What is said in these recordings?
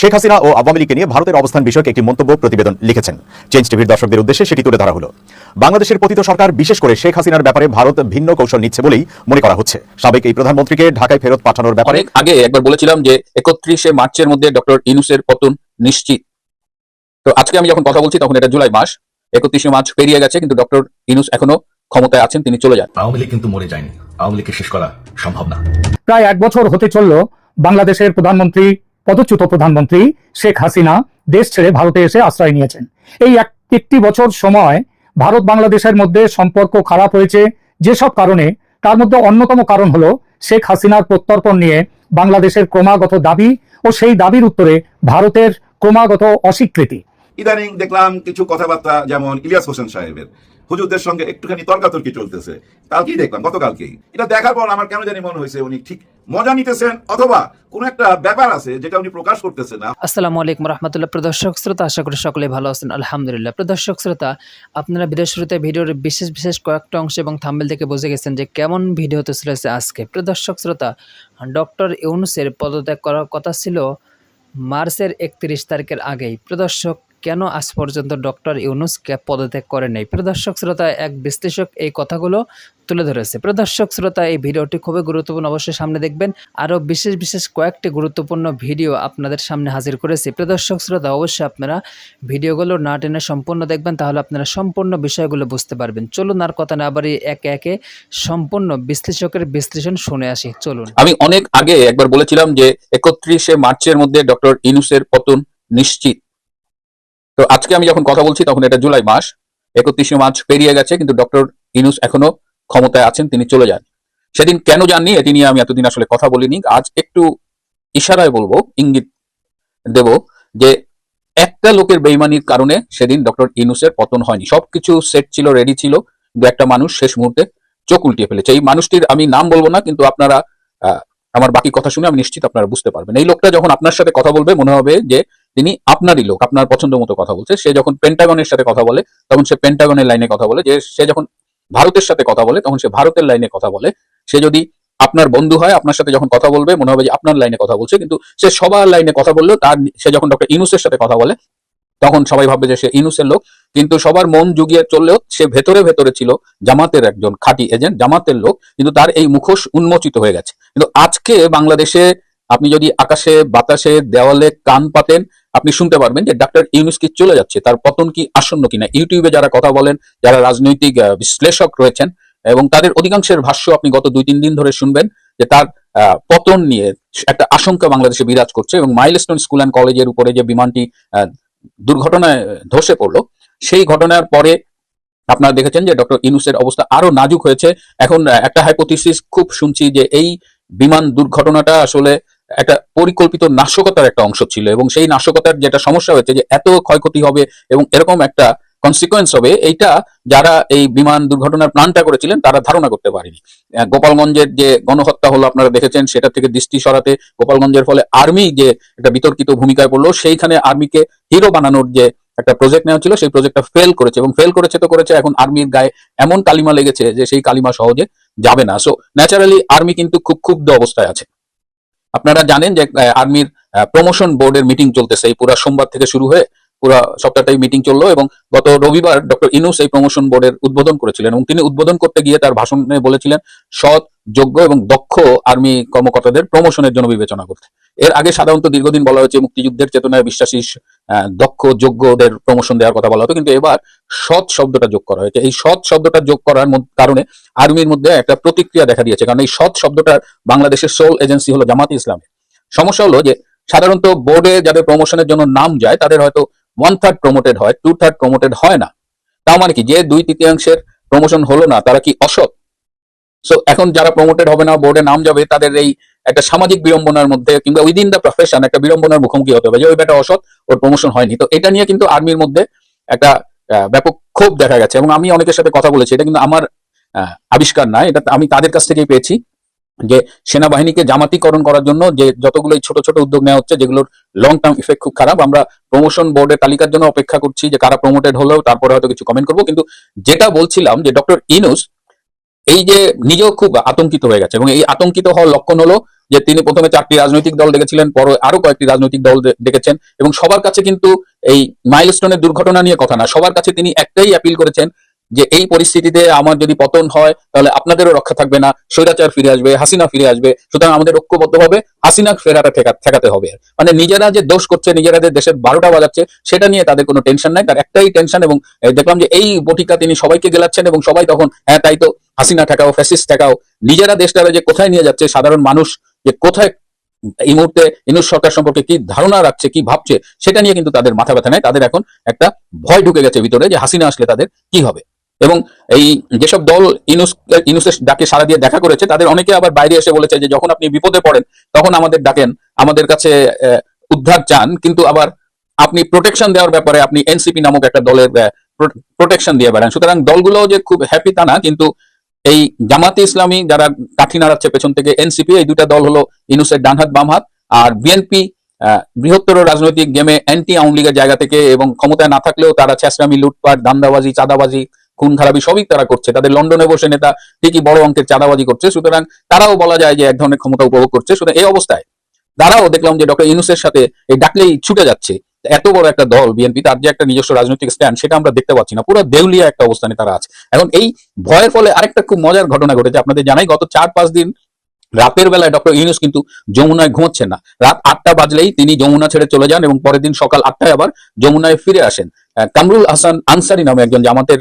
শেখ হাসিনা ও আওয়ামী লীগকে নিয়ে ভারতের অবস্থান বিষয়ক একটি মন্তব্য প্রতিবেদন লিখেছেন। চেঞ্জ টিভির দর্শকদের উদ্দেশ্যে সেটি তুলে ধরা হলো। বাংলাদেশের পতিত সরকার বিশেষ করে শেখ হাসিনার ব্যাপারে ভারত ভিন্ন কৌশল নিচ্ছে বলেই মনে করা হচ্ছে। সাবেক এই প্রধানমন্ত্রীকে ঢাকায় ফেরত পাঠানোর ব্যাপারে আগে একবার বলেছিলাম যে একত্রিশে মার্চের মধ্যে ডক্টর ইনুসের পতন নিশ্চিত। তো আজকে আমি যখন কথা বলছি তখন এটা জুলাই মাস একত্রিশে মার্চ পেরিয়ে গেছে কিন্তু ডক্টর ইনুস এখনও ক্ষমতায় আছেন তিনি চলে যান। আওয়ামী লীগ কিন্তু মরে যায়নি। আওয়ামী লীগকে শেষ করা সম্ভব না। প্রায় এক বছর হতে চলল বাংলাদেশের প্রধানমন্ত্রী পদচ্যুত প্রধানমন্ত্রী শেখ হাসিনা দেশ ছেড়ে ভারতে এসে আশ্রয় নিয়েছেন। এই একটি বছর সময় ভারত বাংলাদেশের মধ্যে সম্পর্ক খারাপ হয়েছে যেসব কারণে, তার মধ্যে অন্যতম কারণ হলো শেখ হাসিনার প্রত্যর্পণ নিয়ে বাংলাদেশের ক্রমাগত দাবি ও সেই দাবির উত্তরে ভারতের ক্রমাগত অস্বীকৃতি। ইদানিং দেখলাম কিছু কথাবার্তা যেমন ইলিয়াস হোসেন সাহেবের। হুজুরদের সঙ্গে একটুখানি তর্কাতর্কি চলতেছে। কালকেই দেখলাম, গতকালকেই। এটা দেখার পর আমার কেন জানি মনে হয়েছে উনি ঠিক মজা নিতেছেন, অথবা কোন একটা ব্যাপার আছে যেটা উনি প্রকাশ করতেছেন না। আসসালামু আলাইকুম রহমতুল্লাহ। প্রদর্শক শ্রোতা, আশা করি সকলে ভালো আছেন। আলহামদুলিল্লাহ। প্রদর্শক শ্রোতা, আপনারা ভিডিও শুরুতে ভিডিওর বিশেষ বিশেষ কয়েকটা অংশ এবং থাম্বেল থেকে বুঝে গেছেন যে কেমন ভিডিও হতে চলেছে আজকে। প্রদর্শক শ্রোতা, ডক্টর ইউনুসের পদত্যাগ করার কথা ছিল মার্চের একত্রিশ তারিখের আগেই। প্রদর্শক কেন আজ পর্যন্ত ডক্টর ইউনুসকে পদত্যাগ করে নেই? প্রদর্শক শ্রোতা, এক বিশ্লেষক এই কথাগুলো তুলে ধরেছে। প্রদর্শক শ্রোতা, এই ভিডিওটি খুবই গুরুত্বপূর্ণ, অবশ্যই সামনে দেখবেন। আরও বিশেষ বিশেষ কয়েকটি গুরুত্বপূর্ণ ভিডিও আপনাদের সামনে হাজির করেছি। প্রদর্শক শ্রোতা, অবশ্যই আপনারা ভিডিওগুলো না টেনে সম্পূর্ণ দেখবেন, তাহলে আপনারা সম্পূর্ণ বিষয়গুলো বুঝতে পারবেন। চলুন আর কথা না বাড়ি একে একে সম্পূর্ণ বিশ্লেষকের বিশ্লেষণ শুনে আসি। চলুন। আমি অনেক আগে একবার বলেছিলাম যে একত্রিশে মার্চের মধ্যে ডক্টর ইনুসের পতন নিশ্চিত। তো আজকে আমি যখন কথা বলছি, তখন এটা জুলাই মাস, একত্রিশে মার্চ পেরিয়ে গেছে, কিন্তু ডক্টর ইনুস এখনও ক্ষমতায় আছেন, তিনি চলে যান। সেদিন কেন যাননি, এটি নিয়ে আমি এতদিন আসলে কথা বলিনি। আজ একটু ইশারায় বলব, ইঙ্গিত দেব যে, একটা লোকের বেইমানির কারণে সেদিন ডক্টর ইনুসের পতন হয়নি। সবকিছু সেট ছিল, রেডি ছিল দু একটা মানুষ শেষ মুহূর্তে চোখ উল্টিয়ে ফেলেছে। এই মানুষটির আমি নাম বলব না, কিন্তু আপনারা আমার বাকি কথা শুনে আমি নিশ্চিত আপনারা বুঝতে পারবেন। এই লোকটা যখন আপনার সাথে কথা বলবে, মনে হবে যে তিনি আপনারই লোক, আপনার পছন্দ মতো কথা বলছে। সে যখন পেন্টাগনের সাথে কথা বলে, তখন সে পেন্টাগনের লাইনে কথা বলে। যে সে যখন ভারতের সাথে কথা বলে, তখন সে ভারতের লাইনে কথা বলে। সে যদি আপনার বন্ধু হয়, আপনার সাথে যখন কথা বলবে, মনে হবে যে আপনার লাইনে কথা বলছে। কিন্তু সে সবার লাইনে কথা বললেও তার, সে যখন ডক্টর ইনুসের সাথে কথা বলে, তখন সবাই ভাববে যে সে ইনুসের লোক। কিন্তু সবার মন জুগিয়ে চললেও সে ভেতরে ভেতরে ছিল জামাতের একজন খাঁটি এজেন্ট জামাতের লোক। কিন্তু তার এই মুখোশ উন্মোচিত হয়ে গেছে। কিন্তু আজকে বাংলাদেশে আপনি যদি আকাশে, বাতাসে, দেওয়ালে কান পাতেন আপনি শুনতে পারবেন যে ডাক্তার ইউনুস কি চলে যাচ্ছে, তার পতন কি আসন্ন কিনা। ইউটিউবে যারা কথা বলেন, যারা রাজনৈতিক বিশ্লেষক রয়েছেন, এবং তাদের অধিকাংশের ভাষ্য আপনি গত দুই, তিন দিন ধরে শুনবেন যে তার পতন নিয়ে একটা আশঙ্কা বাংলাদেশে বিরাজ করছে এবং মাইলস্টোন স্কুল অ্যান্ড কলেজের উপরে যে বিমানটি দুর্ঘটনায় ধসে পড়ল, সেই ঘটনার পরে আপনারা দেখেছেন যে ডক্টর ইনুসের অবস্থা আরও নাজুক হয়েছে। এখন একটা হাইপোথিসিস খুব শুনছি যে এই বিমান দুর্ঘটনাটা আসলে একটা পরিকল্পিত নাশকতার একটা অংশ ছিল এবং সেই নাশকতার যেটা সমস্যা হয়েছে যে এত ক্ষয়ক্ষতি হবে এবং এরকম একটা কনসিকোয়েন্স হবে, এইটা যারা এই বিমান দুর্ঘটনার প্ল্যানটা করেছিলেন, তারা ধারণা করতে পারেনি। গোপালগঞ্জের যে গণহত্যা হলো আপনারা দেখেছেন, সেটা থেকে দৃষ্টি সরাতে গোপালগঞ্জের ফলে আর্মি যে একটা বিতর্কিত ভূমিকায় পড়ল, সেইখানে আর্মিকে হিরো বানানোর যে একটা প্রজেক্ট নেওয়া ছিল, সেই প্রজেক্টটা ফেল করেছে এবং ফেল করেছে তো করেছে এখন আর্মির গায়ে এমন কালিমা লেগেছে যে সেই কালিমা সহজে যাবে না। সো ন্যাচারালি আর্মি কিন্তু খুব ক্ষুব্ধ অবস্থায় আছে। আপনারা জানেন যে আর্মির প্রমোশন বোর্ডের মিটিং চলতেছে। এই পুরো সোমবার থেকে শুরু হয়ে পুরো সপ্তাহটাই মিটিং চলল এবং গত রবিবার ডক্টর ইনুস এই প্রমোশন বোর্ডের উদ্বোধন করেছিলেন এবং তিনি উদ্বোধন করতে গিয়ে তার ভাষণে বলেছিলেন, সৎ, যোগ্য এবং দক্ষ আর্মি কর্মকর্তাদের প্রমোশনের জন্য বিবেচনা করতে। এর আগে সাধারণত দীর্ঘদিন বলা হয়েছে মুক্তিযুদ্ধের চেতনায় বিশ্বাসী দক্ষ, যোগ্যদের প্রমোশন দেওয়ার কথা বলা হতো, কিন্তু এবার সৎ শব্দটা যোগ করা হয়েছে। এই সৎ শব্দটা যোগ করার কারণে আর্মির মধ্যে একটা প্রতিক্রিয়া দেখা দিয়েছে, কারণ এই সৎ শব্দটার বাংলাদেশের সোল এজেন্সি হলো জামাত ইসলামী। সমস্যা হলো যে সাধারণত বোর্ডে যাদের প্রমোশনের জন্য নাম যায়, তাদের হয়তো ওয়ান থার্ড প্রমোটেড হয় টু থার্ড প্রমোটেড হয় না। তার মানে কি? যে দুই তৃতীয়াংশের প্রমোশন হলো না, তারা কি অসৎ? সো এখন যারা প্রমোটেড হবে না, বোর্ডে নাম যাবে, তাদের এই একটা সামাজিক বিড়ম্বনার মধ্যে কিংবা উইদিন দ্য প্রফেশন একটা বিড়ম্বনার মুখোমুখি হতে হবে যে, ওই বেটা অসৎ, ওর প্রমোশন হয়নি। তো এটা নিয়ে কিন্তু আর্মির মধ্যে একটা ব্যাপক ক্ষোভ দেখা গেছে এবং আমি অনেকের সাথে কথা বলেছি। এটা কিন্তু আমার আবিষ্কার না, এটা আমি তাদের কাছ থেকেই পেয়েছি যে, সেনাবাহিনীকে জামাতিকরণ করার জন্য যে যতগুলো ছোট ছোট উদ্যোগ নেওয়া হচ্ছে, যেগুলোর লং টার্ম ইফেক্ট খুব খারাপ। আমরা প্রমোশন বোর্ডের তালিকার জন্য অপেক্ষা করছি যে কারা প্রমোটেড হলো তারপরে হয়তো কিছু কমেন্ট করব। কিন্তু যেটা বলছিলাম যে ডক্টর ইনুস এই যে নিজেও খুব আতঙ্কিত হয়ে গেছে এবং এই আতঙ্কিত হওয়ার লক্ষণ হলো যে তিনি প্রথমে চারটি রাজনৈতিক দল ডেকেছিলেন পরে আরও কয়েকটি রাজনৈতিক দল ডেকেছেন এবং সবার কাছে কিন্তু এই মাইলস্টোনের দুর্ঘটনা নিয়ে কথা না, সবার কাছে তিনি একটাই অ্যাপিল করেছেন যে এই পরিস্থিতিতে আমার যদি পতন হয়, তাহলে আপনাদেরও রক্ষা থাকবে না, স্বৈরাচার ফিরে আসবে, হাসিনা ফিরে আসবে, সুতরাং আমাদের ঐক্যবদ্ধভাবে হাসিনা ফেরাটা ঠেকা- ঠেকাতে হবে। মানে নিজেরা যে দোষ করছে, নিজেরা যে দেশের বারোটা বাজাচ্ছে, সেটা নিয়ে তাদের কোনো টেনশন নাই, তার একটাই টেনশন এবং দেখলাম যে এই বটিকা তিনি সবাইকে গেলাচ্ছেন এবং সবাই তখন হ্যাঁ তাই তো, হাসিনা ঠেকাও ফ্যাসিস ঠেকাও। নিজেরা দেশটারে যে কোথায় নিয়ে যাচ্ছে, সাধারণ মানুষ যে কোথায় এই মুহূর্তে ইনুস সরকার সম্পর্কে কি ধারণা রাখছে, কি ভাবছে, সেটা নিয়ে কিন্তু তাদের মাথা ব্যথা নেই। তাদের এখন একটা ভয় ঢুকে গেছে ভিতরে যে হাসিনা আসলে তাদের কি হবে। এবং এই যেসব দল ইনুস, ইনুসের ডাকে সারা দিয়ে দেখা করেছে, তাদের অনেকে আবার বাইরে এসে বলেছে যে যখন আপনি বিপদে পড়েন, তখন আমাদের ডাকেন, আমাদের কাছে উদ্ধার চান, কিন্তু আবার আপনি প্রোটেকশন দেওয়ার ব্যাপারে আপনি এনসিপি নামক একটা দলের প্রোটেকশন দিয়ে বেড়ান। সুতরাং দলগুলো যে খুব হ্যাপি তা না, কিন্তু এই জামাতে ইসলামী যারা কাঠি নাড়াচ্ছে পেছন থেকে এনসিপি এই দুটা দল হলো ইনুসের ডানহাত, বামহাত, আর বিএনপি বৃহত্তর রাজনৈতিক গেমে অ্যান্টি আওয়ামী লীগের জায়গা থেকে এবং ক্ষমতায় না থাকলেও তারা ছেসরামি লুটপাট দান্দাবাজি চাঁদাবাজি, খুন খারাপি সবই তারা করছে। তাদের লন্ডনে বসে নেতা ঠিকই বড় অঙ্কের চাঁদাবাজি করছে, সুতরাং তারাও বলা যায় যে এক ধরনের ক্ষমতা উপভোগ করছে। সুতরাং এই অবস্থায় তারাও দেখলাম যে ডক্টর ইনুসের সাথে এই ডাকলেই ছুটে যাচ্ছে। এত বড় একটা দল বিএনপি তার যে একটা নিজস্ব রাজনৈতিক স্ট্যান্ড সেটা আমরা দেখতে পাচ্ছি না। পুরো দেউলিয়া একটা অবস্থানে তারা আছে। এখন এই ভয়ের ফলে আরেকটা খুব মজার ঘটনা ঘটেছে। আপনাদের জানাই, গত চার পাঁচ দিন রাতের বেলায় ডক্টর ইউনুস কিন্তু যমুনায় ঘুমোচ্ছেন না। রাত আটটা বাজলেই তিনি যমুনা ছেড়ে চলে যান এবং পরের দিন সকাল আটটায় আবার যমুনায় ফিরে আসেন। কামরুল হাসান আনসারি নামে একজন জামাতের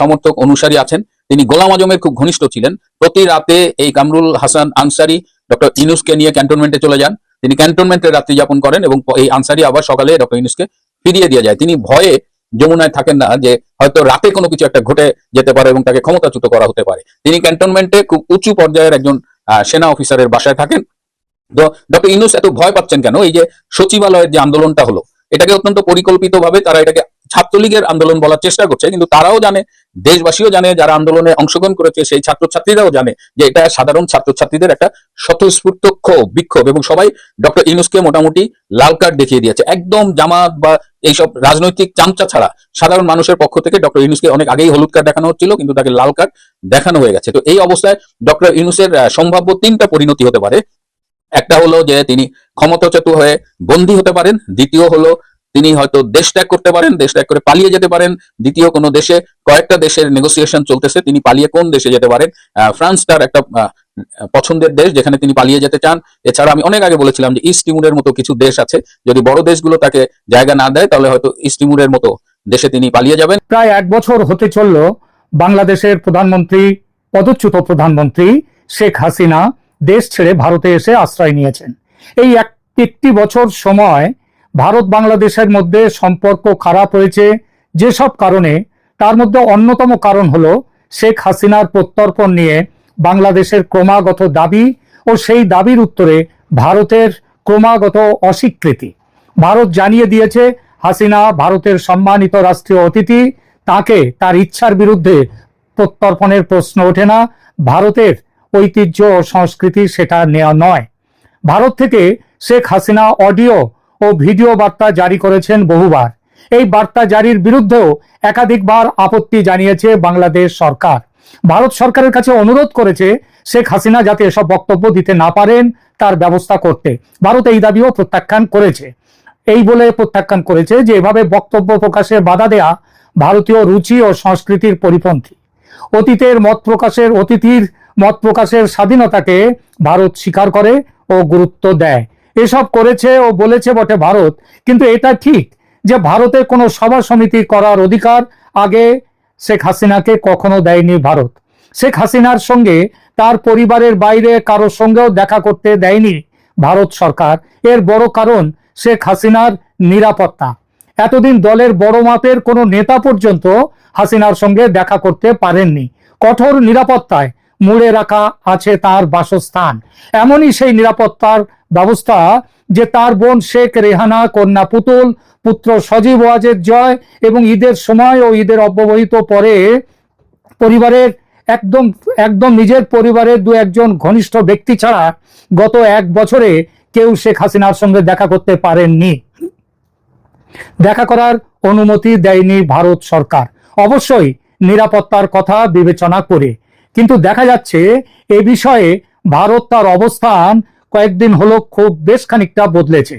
সমর্থক অনুসারী আছেন। তিনি গোলাম আজমের খুব ঘনিষ্ঠ ছিলেন। প্রতি রাতে এই কামরুল হাসান আনসারি ডক্টর ইনুসকে নিয়ে ক্যান্টনমেন্টে চলে যান। তিনি ক্যান্টনমেন্টে রাত্রি যাপন করেন এবং এই আনসারি আবার সকালে ডক্টর ইনুসকে ফিরিয়ে দিয়ে যায়। তিনি ভয়ে যমুনায় থাকেন না যে হয়তো রাতে কোনো কিছু একটা ঘটে যেতে পারে এবং তাকে ক্ষমতাচ্যুত করা হতে পারে। তিনি ক্যান্টনমেন্টে খুব উঁচু পর্যায়ের একজন সেনা অফিসারের বাসায় থাকেন। তো ডক্টর ইনুস এত ভয় পাচ্ছেন কেন? এই যে সচিবালয়ের যে আন্দোলনটা হলো, এটাকে অত্যন্ত পরিকল্পিতভাবে তারা এটাকে ছাত্রলীগের আন্দোলন বলার চেষ্টা করছে, কিন্তু তারাও জানে দেশবাসীও জানে যারা আন্দোলনে অংশগ্রহণ করেছে সেই ছাত্রছাত্রীরাও জানে যে এটা সাধারণ ছাত্রছাত্রীদের একটা স্বতঃস্ফূর্ত ক্ষোভ বিক্ষোভ এবং সবাই ডক্টর ইনুসকে মোটামুটি লাল কার্ড দেখিয়ে দিয়েছে। একদম জামাত বা এইসব রাজনৈতিক চামচা ছাড়া সাধারণ মানুষের পক্ষ থেকে ডক্টর ইনুসকে অনেক আগেই হলুদ কার্ড দেখানো হচ্ছিল কিন্তু তাকে লাল কার্ড দেখানো হয়ে গেছে। তো এই অবস্থায় ডক্টর ইনুসের আহ, সম্ভাব্য তিনটা পরিণতি হতে পারে। একটা হলো যে তিনি ক্ষমতাচ্যুত হয়ে বন্দী হতে পারেন। দ্বিতীয় হলো তিনি হয়তো দেশ ত্যাগ করতে পারেন, দেশ ত্যাগ করে পালিয়ে যেতে পারেন। দ্বিতীয় কোনো দেশে, কয়েকটা দেশের নেগোসিয়েশন চলতেছে, তিনি পালিয়ে কোন দেশে যেতে পারেন? ফ্রান্স তার একটা পছন্দের দেশ যেখানে তিনি পালিয়ে যেতে চান। এছাড়া আমি অনেক আগে বলেছিলাম যে ইস্ট তিমুরের মতো কিছু দেশ আছে। যদি বড় দেশগুলো তাকে জায়গা না দেয়, তাহলে হয়তো ইস্ট তিমুরের মতো দেশে তিনি পালিয়ে যাবেন। প্রায় এক বছর হতে চলল বাংলাদেশের প্রধানমন্ত্রী, পদচ্যুত প্রধানমন্ত্রী শেখ হাসিনা দেশ ছেড়ে ভারতে এসে আশ্রয় নিয়েছেন। এই এক একটি বছর সময় ভারত বাংলাদেশের মধ্যে সম্পর্ক খারাপ হয়েছে যেসব কারণে, তার মধ্যে অন্যতম কারণ হলো শেখ হাসিনার প্রত্যর্পণ নিয়ে বাংলাদেশের ক্রমাগত দাবি ও সেই দাবির উত্তরে ভারতের ক্রমাগত অস্বীকৃতি। ভারত জানিয়ে দিয়েছে, হাসিনা ভারতের সম্মানিত রাষ্ট্রীয় অতিথি, তাকে তার ইচ্ছার বিরুদ্ধে প্রত্যর্পণের প্রশ্ন ওঠে না, ভারতের ঐতিহ্য ও সংস্কৃতি সেটা নেওয়া নয়। ভারত থেকে শেখ হাসিনা অডিও ও ভিডিও বার্তা জারি করেছেন বহুবার। এই বার্তা জারির বিরুদ্ধেও একাধিকবার আপত্তি জানিয়েছে বাংলাদেশ সরকার। ভারত সরকারের কাছে অনুরোধ করেছে শেখ হাসিনা যাতে এসব বক্তব্য দিতে না পারেন তার ব্যবস্থা করতে। ভারত এই দাবিও প্রত্যাখ্যান করেছে। এই বলে প্রত্যাখ্যান করেছে যে এভাবে বক্তব্য প্রকাশে বাধা দেয়া ভারতীয় রুচি ও সংস্কৃতির পরিপন্থী। অতীতের মত প্রকাশের, অতিথির মত প্রকাশের স্বাধীনতাকে ভারত স্বীকার করে ও গুরুত্ব দেয়। এসব করেছে ও বলেছে বটে ভারত। কিন্তু এটা ঠিক যে ভারতে কোনো সভা সমিতি করার অধিকার আগে শেখ হাসিনাকে কখনো দেয়নি ভারত। শেখ হাসিনার সঙ্গে তার পরিবারের বাইরে কারোর সঙ্গেও দেখা করতে দেয়নি ভারত সরকার। এর বড় কারণ শেখ হাসিনার নিরাপত্তা। এতদিন দলের বড় মাপের কোনো নেতা পর্যন্ত হাসিনার সঙ্গে দেখা করতে পারেননি। কঠোর নিরাপত্তায় মুড়ে রাখা আছে তার বাসস্থান। এমনই সেই নিরাপত্তার ব্যবস্থা যে তার বোন শেখ রেহানা, কন্যা পুতুল, পুত্র সজীব ওয়াজেদ জয় এবং ঈদের সময় ও ঈদের অব্যবহিত পরে পরিবারের একদম একদম নিজের পরিবারের দু একজন ঘনিষ্ঠ ব্যক্তি ছাড়া গত এক বছরে কেউ শেখ হাসিনার সঙ্গে দেখা করতে পারেননি। দেখা করার অনুমতি দেয়নি ভারত সরকার। অবশ্যই নিরাপত্তার কথা বিবেচনা করে। কিন্তু দেখা যাচ্ছে এ বিষয়ে ভারত তার অবস্থান কয়েকদিন হলো খুব বেশ খানিকটা বদলেছে।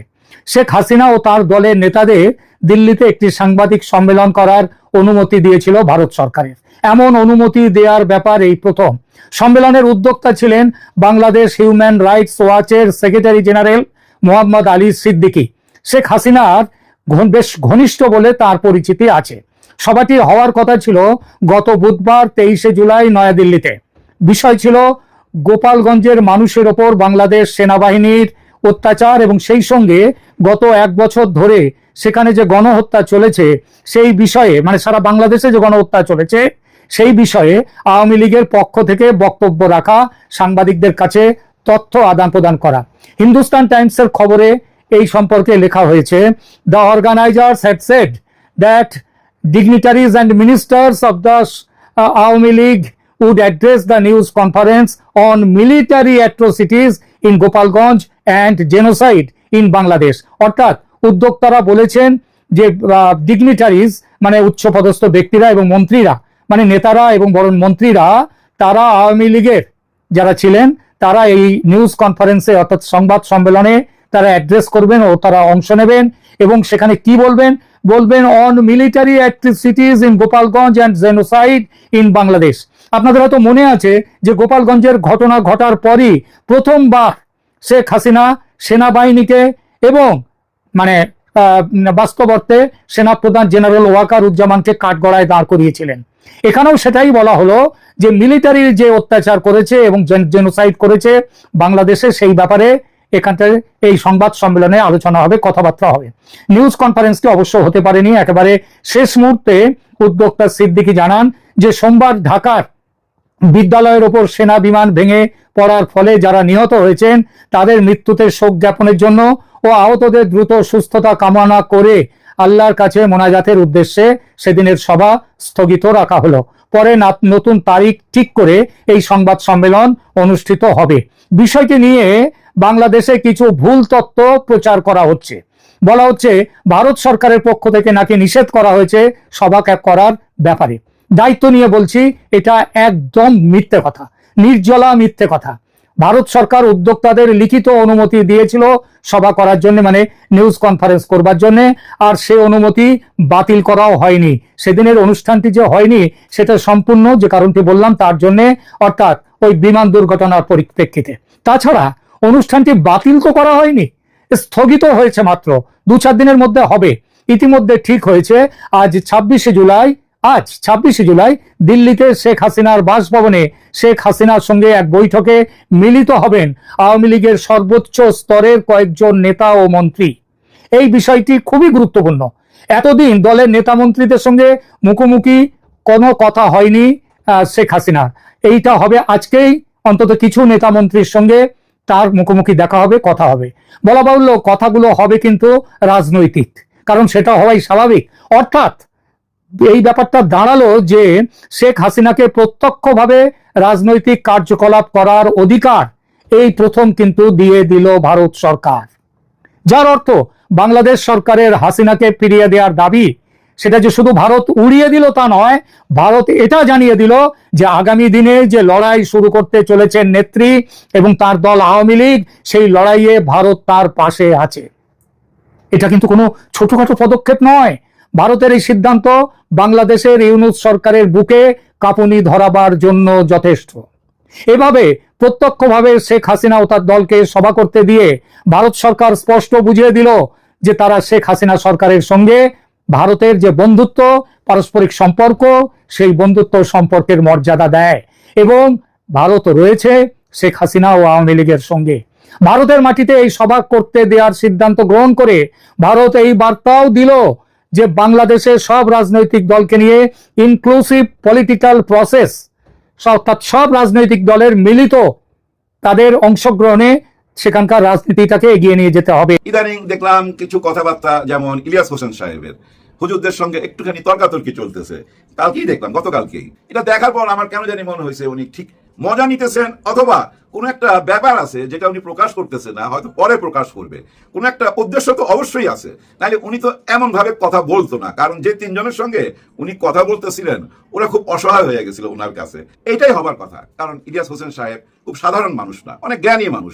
শেখ হাসিনা ও তার দলের নেতাদের দিল্লিতে একটি সাংবাদিক সম্মেলন করার অনুমতি দিয়েছিল ভারত সরকারের। এমন অনুমতি দেওয়ার ব্যাপার এই প্রথম। সম্মেলনের উদ্যোক্তা ছিলেন বাংলাদেশ হিউম্যান রাইটস ওয়াচের সেক্রেটারি জেনারেল মোহাম্মদ আলী সিদ্দিকী। শেখ হাসিনার বেশ ঘনিষ্ঠ বলে তার পরিচিতি আছে। সভাটি হওয়ার কথা ছিল গত বুধবার তেইশে জুলাই নয়াদিল্লিতে। বিষয় ছিল গোপালগঞ্জের মানুষের ওপর বাংলাদেশ সেনাবাহিনীর অত্যাচার এবং সেই সঙ্গে গত এক বছর ধরে সেখানে যে গণহত্যা চলেছে, সেই বিষয়ে মানে সারা বাংলাদেশে যে গণহত্যা চলেছে, সেই বিষয়ে আওয়ামী লীগের পক্ষ থেকে বক্তব্য রাখা, সাংবাদিকদের কাছে তথ্য আদান প্রদান করা। হিন্দুস্তান টাইমসের খবরে এই সম্পর্কে লেখা হয়েছে the organisers had said that dignitaries and ministers of the Awami League would address the news conference on military atrocities in Gopalganj and genocide in Bangladesh. অর্থাৎ উদ্যোক্তারা বলেছেন যে ডিগনিটারিজ মানে উচ্চপদস্থ ব্যক্তিরা এবং মন্ত্রীরা মানে নেতারা এবং বড় মন্ত্রীরা, তারা আওয়ামী লীগের যারা ছিলেন, তারা এই নিউজ কনফারেন্সে অর্থাৎ সংবাদ সম্মেলনে তারা অ্যাড্রেস করবেন ও তারা অংশ নেবেন এবং সেখানে কি বলবেন? বলবেন on military atrocities in Gopalganj and genocide in Bangladesh আপনাদের হয়তো মনে আছে যে গোপালগঞ্জের ঘটনা ঘটার পরই প্রথমবার শেখ হাসিনা সেনাবাহিনীকে এবং মানে আহ, বাস্তব অর্থে সেনাপ্রধান জেনারেল ওয়াকার উজ্জামানকে কাঠগড়ায় দাঁড় করিয়েছিলেন। এখানেও সেটাই বলা হলো যে মিলিটারির যে অত্যাচার করেছে এবং জেনোসাইড করেছে বাংলাদেশে সেই ব্যাপারে এখানটায় এই সংবাদ সম্মেলনে আলোচনা হবে কথাবার্তা হবে। নিউজ কনফারেন্সটি অবশ্য হতে পারেনি একেবারে শেষ মুহূর্তে উদ্যোক্তা সিদ্দিকী জানান যে সোমবার ঢাকার বিদ্যালয়ের ওপর সেনা বিমান ভেঙে পড়ার ফলে যারা নিহত হয়েছেন, তাদের মৃত্যুতে শোক জ্ঞাপনের জন্য ও আহতদের দ্রুত সুস্থতা কামনা করে আল্লাহর কাছে মোনাজাতের উদ্দেশ্যে সেদিনের সভা স্থগিত রাখা হলো। পরে নতুন তারিখ ঠিক করে এই সংবাদ সম্মেলন অনুষ্ঠিত হবে। বিষয়টি নিয়ে বাংলাদেশে কিছু ভুল তত্ত্ব প্রচার করা হচ্ছে। বলা হচ্ছে, ভারত সরকারের পক্ষ থেকে নাকি নিষেধ করা হয়েছে সভা করার ব্যাপারে। দায়িত্ব নিয়ে বলছি, এটা একদম মিথ্যে কথা, নির্জলা মিথ্যে কথা। ভারত সরকার উদ্যোক্তাদের লিখিত অনুমতি দিয়েছিল সভা করার জন্য মানে নিউজ কনফারেন্স করবার জন্য, আর সে অনুমতি বাতিল করাও হয়নি। সেদিনের অনুষ্ঠানটি যে হয়নি, সেটা সম্পূর্ণ যে কারণটি বললাম, তার জন্য অর্থাৎ ওই বিমান দুর্ঘটনার পরিপ্রেক্ষিতে। তাছাড়া অনুষ্ঠানটি বাতিল তো করা হয়নি, স্থগিত হয়েছে মাত্র দু চার দিনের মধ্যে হবে, ইতিমধ্যে ঠিক হয়েছে, আজ ছাব্বিশে জুলাই আজ ছাব্বিশে জুলাই দিল্লিতে শেখ হাসিনার বাসভবনে শেখ হাসিনার সঙ্গে এক বৈঠকে মিলিত হবেন আওয়ামী লীগের সর্বোচ্চ স্তরের কয়েকজন নেতা ও মন্ত্রী। এই বিষয়টি খুবই গুরুত্বপূর্ণ। এতদিন দলের নেতা মন্ত্রীদের সঙ্গে মুখোমুখি কোনো কথা হয়নি শেখ হাসিনার। এইটা হবে আজকেই। অন্তত কিছু নেতা মন্ত্রীর সঙ্গে তার মুখোমুখি দেখা হবে, কথা হবে। বলা বাহুল্য কথাগুলো হবে কিন্তু রাজনৈতিক, কারণ সেটা হওয়াই স্বাভাবিক। অর্থাৎ এই ব্যাপারটা দাঁড়াল যে শেখ হাসিনাকে প্রত্যক্ষভাবে রাজনৈতিক কার্যকলাপ করার অধিকার এই প্রথম কিন্তু দিয়ে দিল ভারত সরকার। যার অর্থ বাংলাদেশ সরকারের হাসিনাকে ফিরিয়ে দেওয়ার দাবি, সেটা যে শুধু ভারত উড়িয়ে দিল তা নয়, ভারত এটা জানিয়ে দিল যে আগামী দিনে যে লড়াই শুরু করতে চলেছেন নেত্রী এবং তার দল আওয়ামী লীগ, সেই লড়াইয়ে ভারত তার পাশে আছে। এটা কিন্তু কোনো ছোটখাটো পদক্ষেপ নয় ভারতের এই সিদ্ধান্ত বাংলাদেশের ইউনুস সরকারের বুকে কাঁপুনি ধরাবার জন্য যথেষ্ট। এভাবে প্রত্যক্ষভাবে শেখ হাসিনা ও তার দলকে সভা করতে দিয়ে ভারত সরকার স্পষ্ট বুঝিয়ে দিল যে তারা শেখ হাসিনা সরকারের সঙ্গে ভারতের যে বন্ধুত্ব, পারস্পরিক সম্পর্ক, সেই বন্ধুত্ব সম্পর্কের মর্যাদা দেয় এবং ভারত রয়েছে শেখ হাসিনা ও আওয়ামী লীগের সঙ্গে। ভারতের মাটিতে এই সভা করতে দেওয়ার সিদ্ধান্ত গ্রহণ করে ভারত এই বার্তাও দিল যে বাংলাদেশের সব রাজনৈতিক দলকে নিয়ে ইনক্লুসিভ পলিটিক্যাল প্রসেস অর্থাৎ সব রাজনৈতিক দলের মিলিত তাদের অংশগ্রহণে সেখানকার রাজনীতিটাকে এগিয়ে নিয়ে যেতে হবে। ইদানিং দেখলাম কিছু কথাবার্তা যেমন ইলিয়াস হোসেন সাহেবের। হুজুরদের সঙ্গে একটুখানি তর্কাতর্কি চলতেছে। কালকেই দেখলাম, গতকালকেই। এটা দেখার পর আমার কেন জানি মনে হয়েছে উনি ঠিক মজা নিতেছেন অথবা কোনো একটা ব্যাপার আছে যেটা উনি প্রকাশ করতেছে না, হয়তো পরে প্রকাশ করবে। কোনো একটা উদ্দেশ্য তো অবশ্যই আছে। নাহলে উনি তো এমন ভাবে কথা বলতো না, কারণ যে তিনজনের সঙ্গে উনি কথা বলতেছিলেন, ওরা খুব অসহায় হয়ে গেছিল ওনার কাছে। এটাই হবার কথা, কারণ ইলিয়াস হোসেন সাহেব খুব সাধারণ মানুষ না, অনেক জ্ঞানী মানুষ।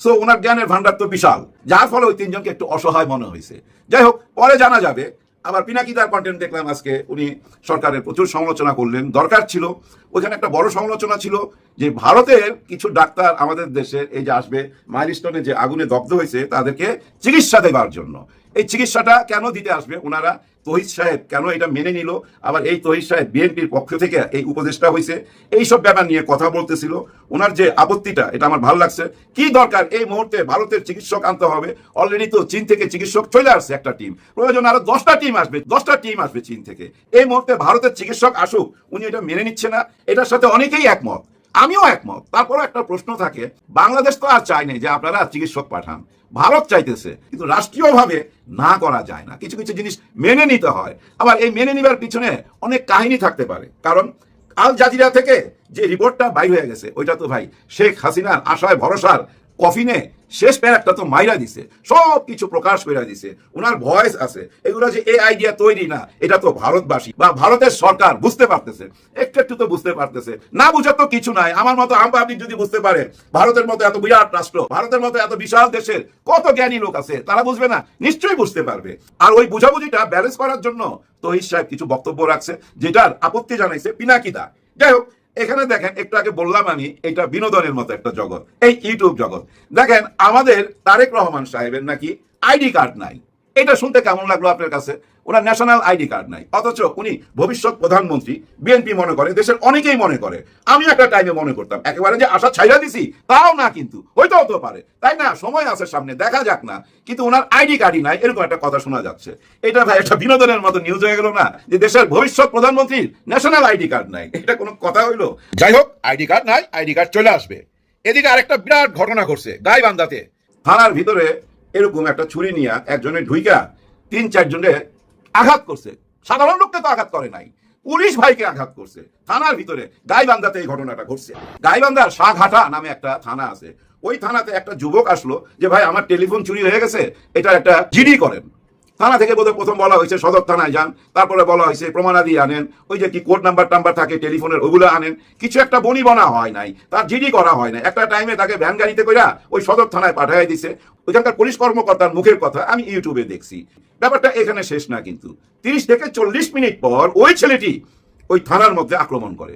সো ওনার জ্ঞানের ভান্ডার তো বিশাল, যার ফলে ওই তিনজনকে একটু অসহায় মনে হয়েছে। যাই হোক, পরে জানা যাবে আবার পিনাকিদার কন্টেন্ট দেখলাম আজকে, উনি সরকারের প্রচুর সমালোচনা করলেন। দরকার ছিল, ওইখানে একটা বড় সমালোচনা ছিল যে ভারতের কিছু ডাক্তার আমাদের দেশে এই যে আসবে মাইলস্টোনে যে আগুনে দগ্ধ হয়েছে, তাদেরকে চিকিৎসা দেবার জন্য। এই চিকিৎসাটা কেন দিতে আসবে? ওনারা তহিদ সাহেব কেন এটা মেনে নিল? আবার এই তহিদ সাহেব বিএনপির পক্ষ থেকে এই উপদেষ্টা হয়েছে এইসব ব্যাপার নিয়ে কথা বলতেছিল। ওনার যে আপত্তিটা, এটা আমার ভালো লাগছে। কি দরকার? এই মুহূর্তে ভারতের চিকিৎসক আনতে হবে। অলরেডি তো চীন থেকে চিকিৎসক চলে আসছে একটা টিম। প্রয়োজন আরও দশটা টিম আসবে। দশটা টিম আসবে চীন থেকে। এই মুহূর্তে ভারতের চিকিৎসক আসুক, উনি এটা মেনে নিচ্ছে না। এটার সাথে অনেকেই একমত। আমিও একমত। তারপরে একটা প্রশ্ন থাকে। বাংলাদেশ তো আর চায় নাই যে আপনারা চিকিৎসক পাঠান। ভারত চাইতেছে, কিন্তু রাষ্ট্রীয়ভাবে না করা যায় না। কিছু কিছু জিনিস মেনে নিতে হয়। আবার এই মেনে নেবার পিছনে অনেক কাহিনী থাকতে পারে। কারণ আল জাজিরা থেকে যে রিপোর্টটা বাইর হয়ে গেছে, ওইটা তো ভাই শেখ হাসিনার আশায় ভরসার কফিনে শেষ প্যারাকটা তো মাইরা দিছে সব কিছু প্রকাশ করে দিছে ওনার ভয়েস আছে। এগুলো যে এই আইডিয়া তৈরি না, এটা তো ভারতবাসী বা ভারতের সরকার বুঝতে পারতেছে, একটু একটু তো বুঝতে পারতেছে। না বুঝার তো কিছু নাই, আমার মতো আম পাবলিক যদি বুঝতে পারে ভারতের মতো এত বিরাট রাষ্ট্র, ভারতের মতো এত বিশাল দেশের কত জ্ঞানী লোক আছে, তারা বুঝবে না, নিশ্চয়ই বুঝতে পারবে। আর ওই বুঝাবুঝিটা ব্যালেন্স করার জন্য তহিদ সাহেব কিছু বক্তব্য রাখছে, যেটার আপত্তি জানাইছে পিনাকিদা। যাই হোক এখানে দেখেন, একটু আগে বললাম আমি, এটা বিনোদনের মতো একটা জগৎ, এই ইউটিউব জগৎ। দেখেন, আমাদের তারেক রহমান সাহেবের নাকি আইডি কার্ড নাই। এটা শুনতে কেমন লাগল আপনার কাছে? ওনার ন্যাশনাল আইডি কার্ড নাই। অথচ উনি ভবিষ্যৎ প্রধানমন্ত্রী বিএনপি মনে করে, দেশের অনেকেই মনে করে। আমি একটা টাইমে মনে করতাম, একেবারে যে আশা ছাইরা দিছি, তাও না কিন্তু হয়তো হতে পারে। তাই না? সময় আছে সামনে, দেখা যাক না। কিন্তু ওনার আইডি কার্ডই নাই, এরকম একটা কথা শোনা যাচ্ছে। এটা ভাই একটা বিনোদনের মতো নিউজ হয়ে গেল না, যে দেশের ভবিষ্যৎ প্রধানমন্ত্রীর ন্যাশনাল আইডি কার্ড নাই। এটা কোনো কথা হইল? যাই হোক আইডি কার্ড নাই আইডি কার্ড চলে আসবে। এদিকে আরেকটা বিরাট ঘটনা ঘটছে, গাইবান্ধাতে। থানার ভিতরে এরকম একটা ছুরি নিয়ে একজনের ঢুইকা তিন চারজনে আঘাত করছে। সাধারণ লোককে তো আঘাত করে নাই। পুলিশ ভাইকে আঘাত করছে। থানার ভিতরে গাইবান্ধাতে এই ঘটনাটা ঘটছে। গাইবান্ধার সাঘাটা নামে একটা থানা আছে। ওই থানাতে একটা যুবক আসলো যে, ভাই, আমার টেলিফোন চুরি হয়ে গেছে। এটা একটা জিডি করেন। থানা থেকে বোধহয় প্রথম বলা হয়েছে, সদর থানায় যান। তারপরে বলা হয়েছে, প্রমাণাদি আনেন। ওই যে কি কোড নাম্বার টাম্বার থাকে, টেলিফোনের, ওগুলো আনেন। কিছু একটা বনি বনা হয় নাই, তার জিডি করা হয় নাই। একটা টাইমে তাকে ভ্যান গাড়িতে কইরা ওই সদর থানায় পাঠাই দিছে। ওইখানকার পুলিশ কর্মকর্তার মুখের কথা আমি ইউটিউবে দেখছি। ব্যাপারটা এখানে শেষ না কিন্তু। তিরিশ থেকে চল্লিশ মিনিট পর ওই ছেলেটি ওই থানার মধ্যে আক্রমণ করে।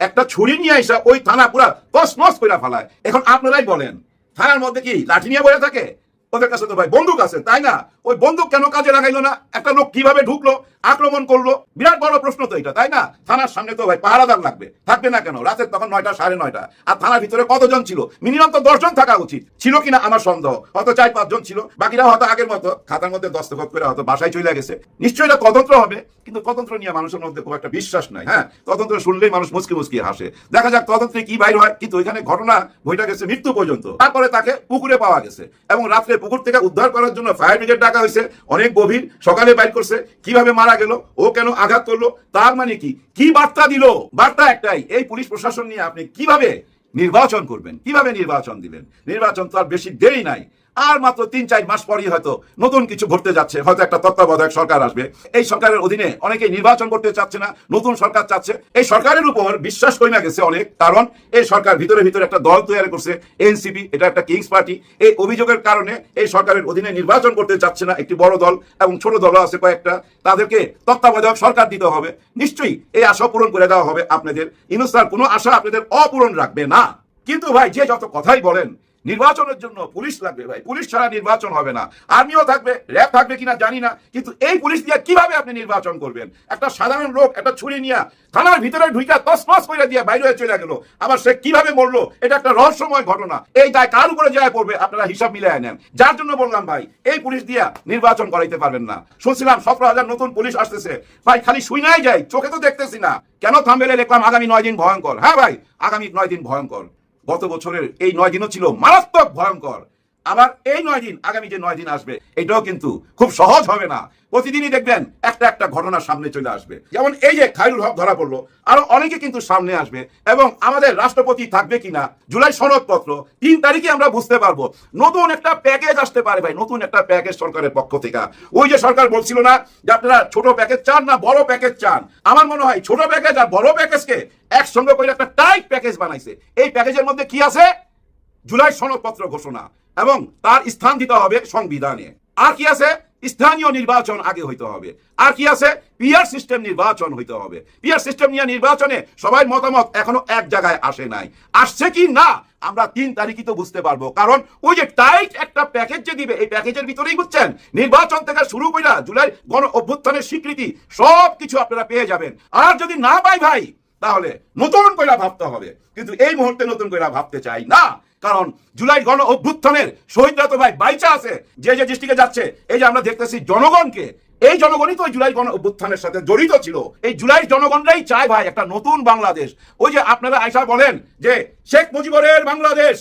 একটা ছুরি নিয়ে আসা ওই থানা পুরা তস তসমস করে ফেলায়। এখন আপনারাই বলেন, থানার মধ্যে কি লাঠি নিয়ে বসে থাকে? ওদের কাছে তো ভাই বন্দুক আছে, তাই না? ওই বন্দুক কেন কাজে লাগাইলো না? একটা লোক কীভাবে ঢুকলো? আক্রমণ করল? বিরাট বড় প্রশ্ন তো এটা, তাই না? থানার সামনে তো ভাই পাহারাদার লাগবে। থাকবে না কেন? রাতের তখন নয়টা, সাড়ে নয়টা। আর থানার ভিতরে কতজন ছিল? মিনিমাম তো দশজন থাকা উচিত। ছিল কিনা আমার সন্দেহ। হয়তো চার, পাঁচজন ছিল। বাকিরা হয়তো আগের মতো। খাতার মধ্যে দস্তখত করে হয়তো বাসায় চলে গেছে। নিশ্চয়ই এটা তদন্ত হবে, কিন্তু তদন্ত নিয়ে মানুষের মধ্যে খুব একটা বিশ্বাস নাই হ্যাঁ? তদন্ত শুনলেই মানুষ মুসকি মুসকি হাসে। দেখা যাক তদন্তে কি বাইর হয়। কিন্তু ওইখানে ঘটনা বইটা গেছে মৃত্যু পর্যন্ত। তারপরে তাকে পুকুরে পাওয়া গেছে। এবং রাত্রে পুকুর থেকে উদ্ধার করার জন্য ফায়ার ব্রিগেড ডাকা হয়েছে, অনেক গভীর, সকালে বাইর করছে, কীভাবে মারা গেল, ও কেন আঘাত করল, তার মানে কি? কি বার্তা দিল? বার্তা একটাই, এই পুলিশ প্রশাসন নিয়ে আপনি কীভাবে নির্বাচন করবেন? কীভাবে নির্বাচন দিবেন? নির্বাচন তো আর বেশি দেরি নাই। আর মাত্র তিন, চার মাস পরই হয়তো নতুন কিছু ঘটতে যাচ্ছে, হয়তো একটা তত্ত্বাবধায়ক সরকার আসবে। এই সরকারের অধীনে অনেকেই নির্বাচন করতে চাচ্ছে না, নতুন সরকার চাচ্ছে। এই সরকারের উপর বিশ্বাস কমে গেছে অনেক, কারণ এই সরকার ভিতরে ভিতরে একটা দল তৈরি করছে, এনসিপি, এটা একটা কিংস পার্টি। এই অভিযোগের কারণে এই সরকারের অধীনে নির্বাচন করতে চাচ্ছে না একটি বড় দল এবং ছোট দলও আছে কয়েকটা। তাদেরকে তত্ত্বাবধায়ক সরকার দিতে হবে। নিশ্চয়ই এই আশা পূরণ করে দেওয়া হবে আপনাদের। ইনুস্তার কোনো আশা আপনাদের অপূরণ রাখবে না। কিন্তু ভাই, যে যত কথাই বলেন নির্বাচনের জন্য পুলিশ লাগবে ভাই। পুলিশ ছাড়া নির্বাচন হবে না। আর্মিও থাকবে, র্যাব থাকবে কিনা জানি না, কিন্তু এই পুলিশ দিয়ে কীভাবে আপনি নির্বাচন করবেন? একটা সাধারণ লোক, একটা ছুরি নিয়ে থানার ভিতরে ঢুইকা তসমাস করে দিয়ে বাইরে হয়ে চলে গেল। আবার সে কীভাবে মরলো, এটা একটা রহস্যময় ঘটনা। এই দায় কার উপরে যায় পড়বে, আপনারা হিসাব মিলে নেন। যার জন্য বললাম ভাই, এই পুলিশ দিয়া নির্বাচন করাইতে পারবেন না। শুনছিলাম সতেরো হাজার নতুন পুলিশ আসতেছে। ভাই, খালি শুই নাই যাই চোখে তো দেখতেছি না। কেন থামবেলে লিখলাম আগামী নয় দিন ভয়ঙ্কর। হ্যাঁ ভাই, আগামী নয় দিন ভয়ঙ্কর। গত বছরের এই নয় দিনও ছিল মারাত্মক ভয়ঙ্কর। আবার এই নয় দিন, আগামী যে নয় দিন আসবে, এটাও কিন্তু খুব সহজ হবে না। প্রতিদিনই দেখবেন একটা একটা ঘটনা সামনে চলে আসবে। যেমন এই যে খায়রুল হক ধরা পড়ল, আরও অনেকে কিন্তু সামনে আসবে এবং আমাদের রাষ্ট্রপতি থাকবে কিনা, জুলাই সনদপত্র তিন তারিখে আমরা বুঝতে পারব। নতুন একটা প্যাকেজ আসতে পারে ভাই, নতুন একটা প্যাকেজ সরকারের পক্ষ থেকে। ওই যে সরকার বলছিল না যে আপনারা ছোট প্যাকেজ চান না, বড় প্যাকেজ চান? আমার মনে হয় ছোট প্যাকেজ আর বড় প্যাকেজকে একসঙ্গে করে একটা টাইট প্যাকেজ বানাইছে। এই প্যাকেজের মধ্যে কি আছে? জুলাই সনদপত্র ঘোষণা। এবং তার স্থান দিতে হবে সংবিধানে। আর কি আছে? স্থানীয় নির্বাচন আগে হইতে হবে। আর কি আছে? পিয়ার সিস্টেম নির্বাচন হইতে হবে। পিয়ার সিস্টেম নিয়ে নির্বাচনে সবাই মতামত এখনও এক জায়গায় আসে নাই। আসছে কি না, আমরা তিন তারিখই তো বুঝতে পারব। কারণ ওই যে টাইট একটা প্যাকেজ যে দিবে, এই প্যাকেজের ভিতরেই বুঝছেন, নির্বাচন থেকে শুরু কইরা জুলাই গণ অভ্যুত্থানের স্বীকৃতি সব কিছু আপনারা পেয়ে যাবেন। আর যদি না পাই ভাই, তাহলে নতুন কইরা ভাবতে হবে। কিন্তু এই মুহূর্তে নতুন কইরা ভাবতে চাই না। কারণ জুলাই গণ অভ্যুত্থানের শহীদরা তো ভাই বাইচা আছে। যে যে ডিস্ট্রিক্টে যাচ্ছে, এই যে আমরা দেখতেছি জনগণকে, এই জনগণই তো জুলাই গণ অভ্যুত্থানের সাথে জড়িত ছিল। এই জুলাই জনগণরাই চায় ভাই একটা নতুন বাংলাদেশ। ওই যে আপনারা আয়সা বলেন যে শেখ মুজিবরের বাংলাদেশ।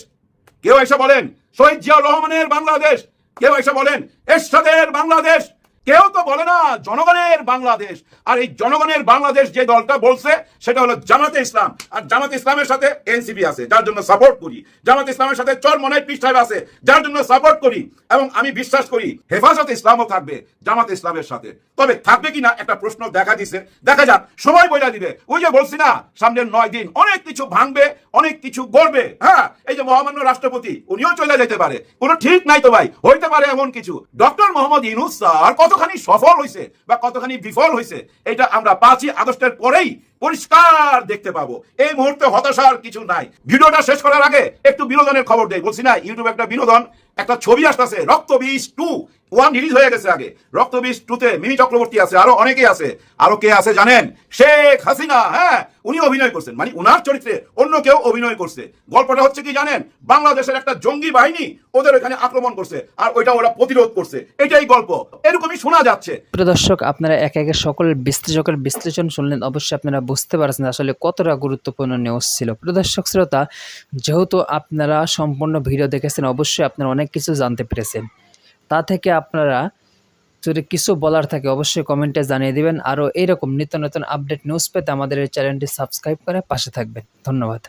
কেউ এসে বলেন, শহীদ জিয়াউর রহমানের বাংলাদেশ। কেউ এসে বলেন, এরশাদের বাংলাদেশ। কেউ তো বলে না জনগণের বাংলাদেশ। আর এই জনগণের বাংলাদেশ যে দলটা বলছে, সেটা হলো জামাতে ইসলাম। আর জামাতে ইসলামের সাথে এনসিপি আছে, যার জন্য সাপোর্ট করি। জামাতে ইসলামের সাথে চর পীর সাহেব আছে, যার জন্য সাপোর্ট করি। এবং আমি বিশ্বাস করি, হেফাজতে ইসলামও থাকবে জামাতে ইসলামের সাথে। তবে থাকবে কিনা একটা প্রশ্ন দেখা দিছে। দেখা যাক, সময় বইলা দিবে। ওই যে বলছি না, সামনের নয় দিন অনেক কিছু ভাঙবে, অনেক কিছু গড়বে। হ্যাঁ এই যে মহামান্য রাষ্ট্রপতি, উনিও চলে যেতে পারে। কোনো ঠিক নাই তো ভাই, হইতে পারে এমন কিছু। ডক্টর মোহাম্মদ ইনুস স্যার কতখানি সফল হয়েছে বা কতখানি বিফল হয়েছে এটা আমরা পাঁচই আগস্টের পরেই। পরিষ্কার দেখতে পাবো। এই মুহূর্তে হতাশার কিছু নাই। ভিডিওটা শেষ করার আগে একটু বিনোদনের খবর দেই। বলছি না ইউটিউবে একটা বিনোদন, একটা ছবি আসতেছে, রক্ত বিষ টু। ওয়ান রিলিজ হয়ে গেছে আগে। রক্ত বিষ টুতে মিমি চক্রবর্তী আছে, আরও অনেকেই আছে। আরও কে আছে জানেন? শেখ হাসিনা হ্যাঁ উনি অভিনয় করছেন। মানে উনার চরিত্রে অন্য কেউ অভিনয় করছে। গল্পটা হচ্ছে কি জানেন? বাংলাদেশের একটা জঙ্গি বাহিনী ওদের এখানে আক্রমণ করছে, আর ওইটা ওরা প্রতিরোধ করছে। এটাই গল্প। এরকমই শোনা যাচ্ছে। প্রিয় দর্শক, আপনারা এক একে সকল বিশ্লেষকের বিশ্লেষণ শুনলেন। অবশ্যই আপনারা বুঝতে পারছেন আসলে কতটা গুরুত্বপূর্ণ নিউজ ছিল। প্রিয় দর্শক শ্রোতা, যেহেতু আপনারা সম্পূর্ণ ভিডিও দেখেছেন, অবশ্যই আপনারা অনেক কিছু জানতে পেরেছেন। তা থেকে আপনারা যদি কিছু বলার থাকে, অবশ্যই কমেন্টে জানিয়ে দিবেন। আরও এইরকম নিত্য নতুন আপডেট নিউজ পেতে আমাদের এই চ্যানেলটি সাবস্ক্রাইব করে পাশে থাকবেন। ধন্যবাদ।